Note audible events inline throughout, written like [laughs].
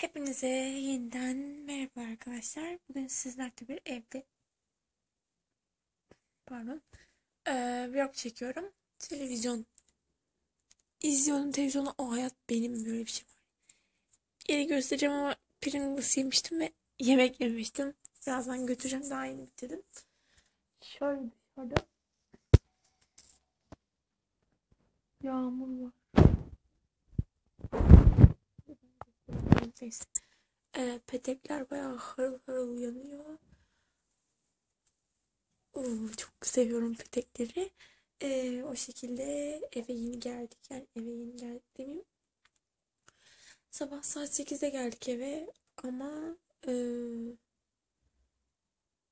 Hepinize yeniden merhaba arkadaşlar. Bugün sizlerle bir evde pardon ee, vlog çekiyorum. Televizyon izliyorum televizyonu. O hayat benim böyle bir şey var. Yeri göstereceğim ama Pringles yemiştim ve yemek yemiştim. Birazdan götüreceğim. Daha yeni bitirdim. Şöyle dışarıda yağmur var. Neyse. Ee, petekler bayağı harıl harıl yanıyor. Oo, çok seviyorum petekleri. Ee, o şekilde eve yeni geldik. Yani eve yeni geldik demeyeyim. Sabah saat 8'de geldik eve ama e,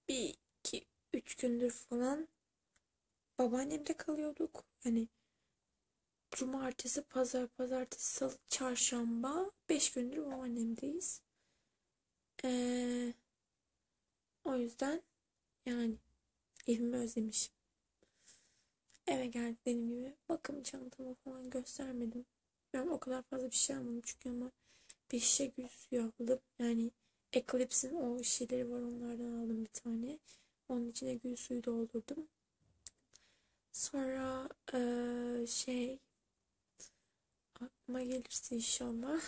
bir iki üç gündür falan babaannemde kalıyorduk. Hani cumartesi, pazar, pazartesi, salı, çarşamba. Beş gündür babaannemdeyiz. Ee, o yüzden yani evimi özlemişim. Eve geldik dediğim gibi bakım çantamı falan göstermedim. Ben o kadar fazla bir şey almadım çünkü ama bir şişe gül suyu aldım. Yani Eclipse'in o şişeleri var onlardan aldım bir tane. Onun içine gül suyu doldurdum. Sonra ee, şey aklıma gelirse inşallah.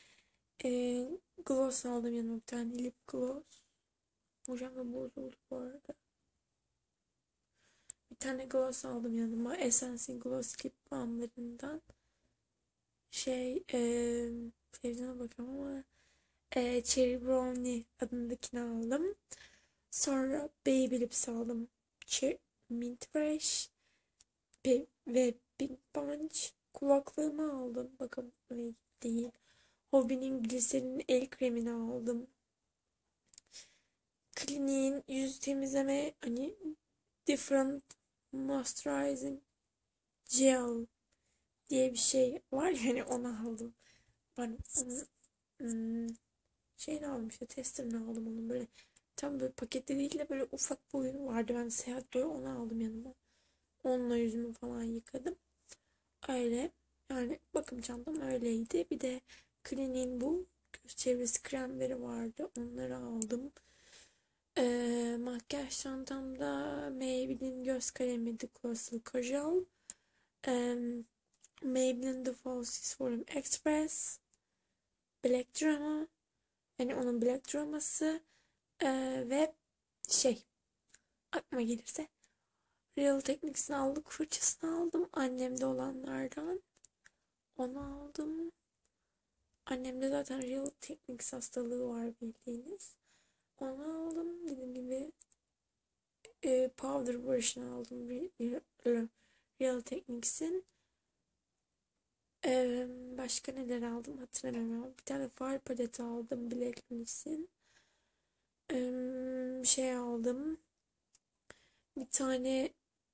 [laughs] e, gloss aldım yanıma bir tane lip gloss. Hocam da bozuldu bu arada. Bir tane gloss aldım yanıma. Essence Gloss lip balmlarından. Şey, e, televizyona bakıyorum ama e, Cherry Brownie adındakini aldım. Sonra Baby Lips aldım. Cher Mint Fresh ve Pink Punch kulaklığımı aldım. Bakın değil. Hobinin gliserin el kremini aldım. Clinique'in yüz temizleme hani different moisturizing gel diye bir şey var yani onu aldım. Ben onun hmm, şeyini aldım işte testerini aldım onun böyle tam böyle pakette değil de böyle ufak boyun vardı ben seyahat boyu onu aldım yanıma. Onunla yüzümü falan yıkadım. Öyle. Yani bakım çantam öyleydi. Bir de Clinique'in bu göz çevresi kremleri vardı. Onları aldım. Ee, makyaj çantamda Maybelline göz kalemi The Glossy Kajal. Ee, Maybelline The Falsies Volume Express. Black Drama. Yani onun Black Drama'sı. Ee, ve şey aklıma gelirse Real Techniques'ini aldık. Fırçasını aldım. Annemde olanlardan. Onu aldım. Annemde zaten Real Techniques hastalığı var bildiğiniz. Onu aldım. Dediğim gibi e, powder version aldım. Real, Real Techniques'in. E, başka neler aldım hatırlamıyorum. Bir tane far paleti aldım. Black Lips'in. E, şey aldım. Bir tane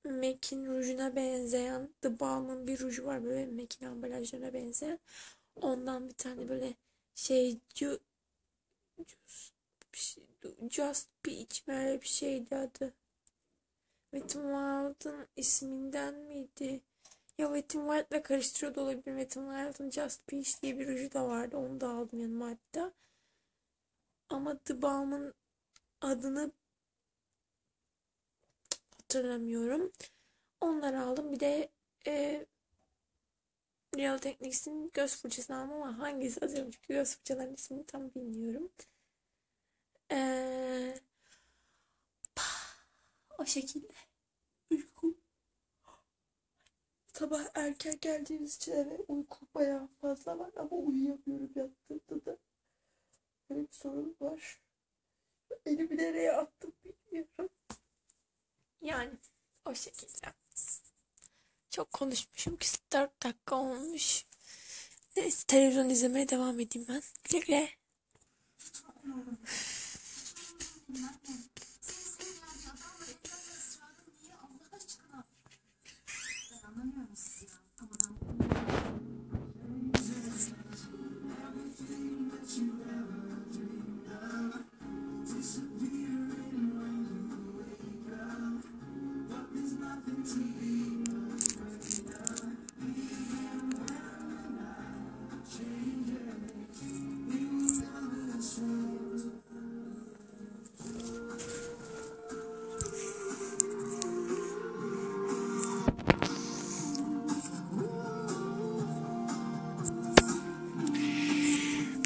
MAC'in rujuna benzeyen The Balm'ın bir ruju var böyle MAC'in ambalajlarına benzeyen. Ondan bir tane böyle şey ju, just, şey, just Peach böyle bir şeydi adı. Wet n Wild'ın isminden miydi? Ya Wet n Wild'la karıştırıyor da olabilir. Wet n Wild'ın Just Peach diye bir ruju da vardı. Onu da aldım yanıma hatta. Ama The Balm'ın adını hatırlamıyorum. Onları aldım. Bir de e, Real Techniques'in göz fırçasını aldım ama hangisi atıyorum çünkü göz fırçalarının ismini tam bilmiyorum. Ee, o şekilde. Uyku. Sabah erken geldiğimiz için eve uyku bayağı fazla var ama uyuyamıyorum yattığımda da. Böyle bir sorun var. Elimi nereye attım. Yani o şekilde. Çok konuşmuşum ki 4 dakika olmuş. Neyse televizyon izlemeye devam edeyim ben. Güle güle.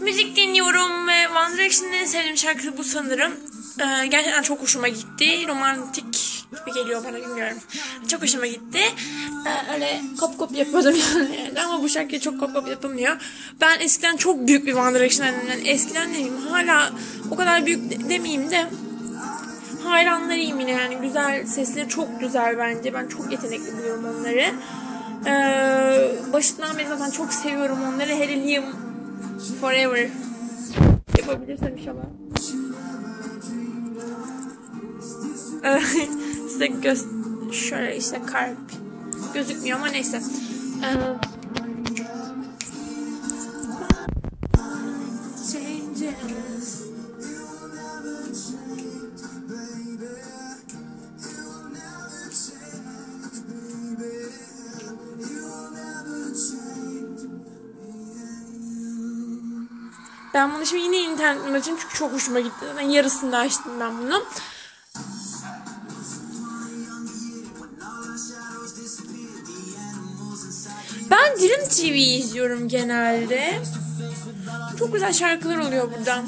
Müzik dinliyorum ve One Direction'ın en sevdiğim şarkısı bu sanırım. Ee, gerçekten çok hoşuma gitti. Romantik gibi geliyor bana bilmiyorum. Çok hoşuma gitti. Ee, öyle kop kop yapıyordum [laughs] yani. Ama bu şarkı çok kop kop yapılmıyor. Ben eskiden çok büyük bir One Direction yani eskiden demeyeyim hala o kadar büyük de- demeyeyim de hayranlarıyım yine yani güzel sesleri çok güzel bence. Ben çok yetenekli buluyorum onları. Ee, başından beri zaten çok seviyorum onları. Hele Liam Forever yapabilirsem inşallah. Size göz şöyle işte kalp gözükmüyor ama neyse. Ee, Ben bunu şimdi yine internetten açayım çünkü çok hoşuma gitti. Zaten yarısında açtım ben bunu. Ben Dream TV izliyorum genelde. Çok güzel şarkılar oluyor burada.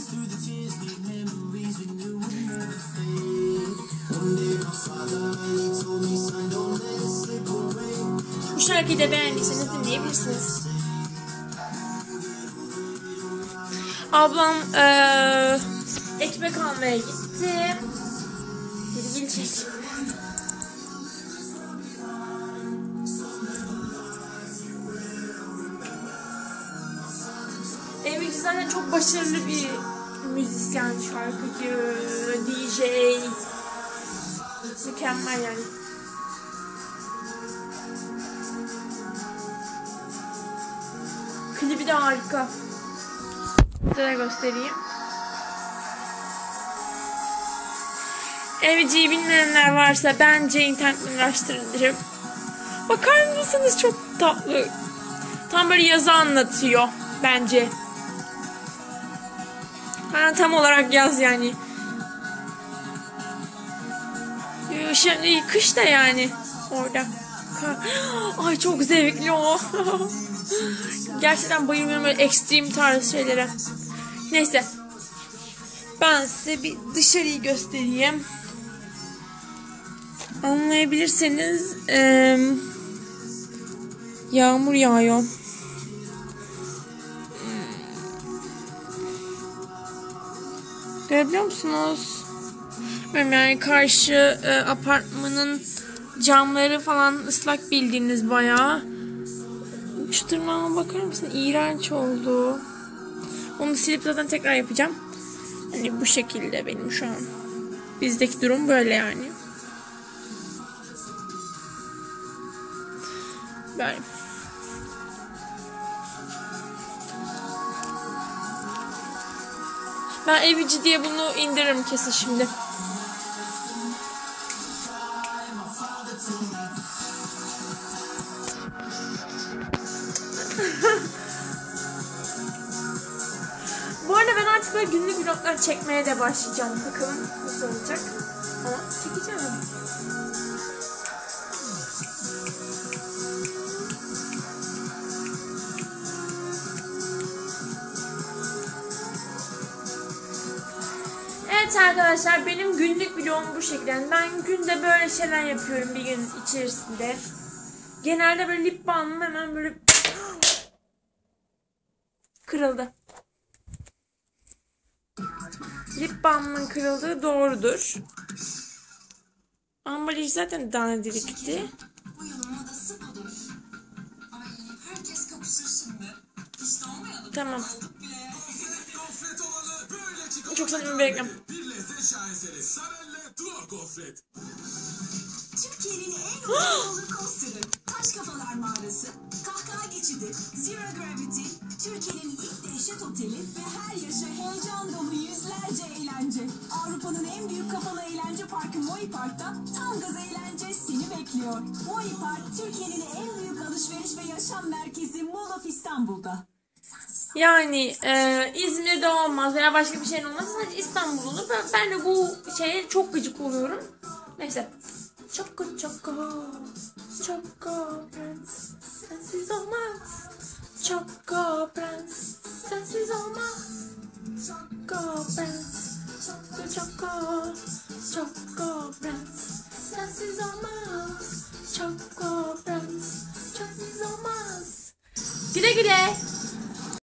Bu şarkıyı da beğendiyseniz dinleyebilirsiniz. Ablam eee, ekmek almaya gitti. Geri gelecek. Emici zaten çok başarılı bir müzisyen, şarkıcı, DJ. Mükemmel yani. Klibi de harika. Size göstereyim. Evciyi bilmeyenler varsa bence internetten araştırın. Bakar mısınız çok tatlı. Tam böyle yazı anlatıyor bence. Ha, tam olarak yaz yani. Şimdi kış da yani orada. [gasps] Ay çok zevkli o. [laughs] Gerçekten bayılıyorum böyle ekstrem tarz şeylere. Neyse. Ben size bir dışarıyı göstereyim. Anlayabilirseniz eee, yağmur yağıyor. Görebiliyor musunuz? Bilmiyorum yani karşı e, apartmanın camları falan ıslak bildiğiniz bayağı. Şu tırnağıma bakar mısın? İğrenç oldu. Onu silip zaten tekrar yapacağım. Hani bu şekilde benim şu an. Bizdeki durum böyle yani. Böyle. Ben evici diye bunu indiririm kesin şimdi. Böyle günlük vloglar çekmeye de başlayacağım. Bakalım nasıl olacak. Ama çekeceğim. Evet arkadaşlar benim günlük vlogum bu şekilde. Ben günde böyle şeyler yapıyorum bir gün içerisinde. Genelde böyle lip balmım hemen böyle [gasps] kırıldı. Lip balmın kırıldığı doğrudur. Ambalajı zaten. İşte olmayalım. Tamam. Çok sanırım bir reklam. Bir lezzet şaheseri. Sarelle Duo Gofret. Türkiye'nin en uzun roller coaster'ı. Taş Kafalar Mağarası. Geçidi. Zero Gravity. Türkiye'nin ilk dehşet oteli ve her yaşa heyecan dolu yüzlerce eğlence. Avrupa'nın en büyük kapalı eğlence parkı Moi Park'ta tam gaz eğlence seni bekliyor. Moi Park, Türkiye'nin en büyük alışveriş ve yaşam merkezi Mall of İstanbul'da. Yani e, İzmir'de olmaz veya başka bir şeyin olmaz. Sadece İstanbul olur. Ben, ben de bu şeye çok gıcık oluyorum. Neyse. Çoko çoko. Çoko